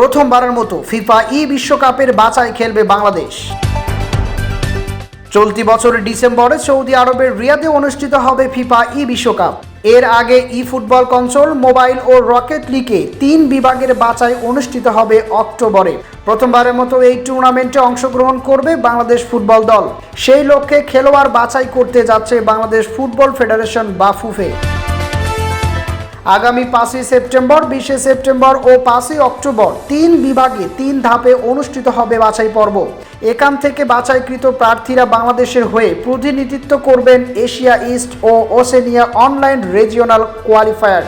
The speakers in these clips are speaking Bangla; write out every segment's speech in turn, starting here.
প্রথমবারের মতো ফিফা ই বিশ্বকাপের বাছাই খেলবে বাংলাদেশ। চলতি বছরের ডিসেম্বরে সৌদি আরবের রিয়াদে অনুষ্ঠিত হবে ফিফা ই বিশ্বকাপ। এর আগে ই ফুটবল কনসোল, মোবাইল ও রকেট লিগে তিন বিভাগের বাছাই অনুষ্ঠিত হবে অক্টোবরে। প্রথমবারের মতো এই টুর্নামেন্টে অংশগ্রহণ করবে বাংলাদেশ ফুটবল দল। সেই লক্ষ্যে খেলোয়াড় বাছাই করতে যাচ্ছে বাংলাদেশ ফুটবল ফেডারেশন বা ফুফে আগামী পাঁচই সেপ্টেম্বর, বিশে সেপ্টেম্বর ও পাঁচই অক্টোবর তিন বিভাগে তিন ধাপে অনুষ্ঠিত হবে বাছাই পর্ব। এখান থেকে বাছাইকৃত প্রার্থীরা বাংলাদেশের হয়ে প্রতিনিধিত্ব করবেন এশিয়া ইস্ট ও ওসেনিয়া অনলাইন রিজিওনাল কোয়ালিফায়ার।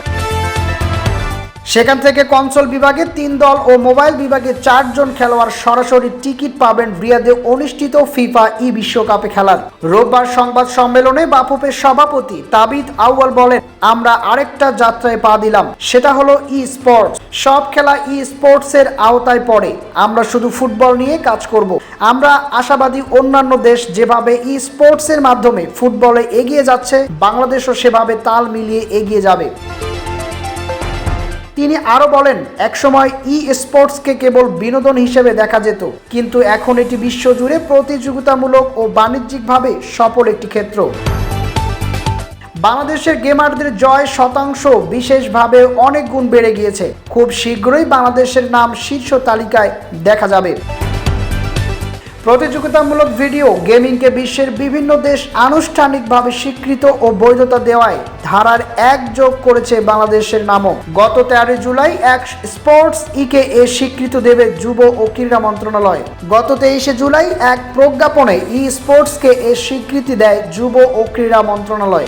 সেখান থেকে কনসোল বিভাগে তিন দল ও মোবাইল বিভাগে চারজন খেলোয়াড় সরাসরি টিকিট পাবেন রিয়াদে অনুষ্ঠিত ফিফা ই বিশ্বকাপে খেলার। রোববার সংবাদ সম্মেলনে বাফুপের সভাপতি তাবিদ আউয়াল বলেন, আমরা আরেকটা যাত্রায় পা দিলাম, সেটা হলো ই স্পোর্টস সব খেলা ই স্পোর্টসের আওতায় পড়ে। আমরা শুধু ফুটবল নিয়ে কাজ করব। আমরা আশাবাদী অন্যান্য দেশ যেভাবে ই স্পোর্টসের মাধ্যমে ফুটবলে এগিয়ে যাচ্ছে, বাংলাদেশও সেভাবে তাল মিলিয়ে এগিয়ে যাবে। তিনি আরও বলেন, একসময় ই স্পোর্টসকে কেবল বিনোদন হিসেবে দেখা যেত, কিন্তু এখন এটি বিশ্বজুড়ে প্রতিযোগিতামূলক ও বাণিজ্যিকভাবে সফল একটি ক্ষেত্র। বাংলাদেশের গেমারদের জয় শতাংশ বিশেষভাবে অনেক গুণ বেড়ে গিয়েছে। খুব শীঘ্রই বাংলাদেশের নাম শীর্ষ তালিকায় দেখা যাবে। প্রতিযোগিতামূলক ভিডিও গেমিংকে বিশ্বের বিভিন্ন দেশ আনুষ্ঠানিকভাবে স্বীকৃত ও বৈধতা দেওয়ায় ধারার এক যোগ করেছে বাংলাদেশের নামও। গত তেরোই জুলাই এক স্পোর্টস ইকে এ স্বীকৃত দেবে যুব ও ক্রীড়া মন্ত্রণালয়। গত তেইশে জুলাই এক প্রজ্ঞাপনে ই স্পোর্টসকে এ স্বীকৃতি দেয় যুব ও ক্রীড়া মন্ত্রণালয়।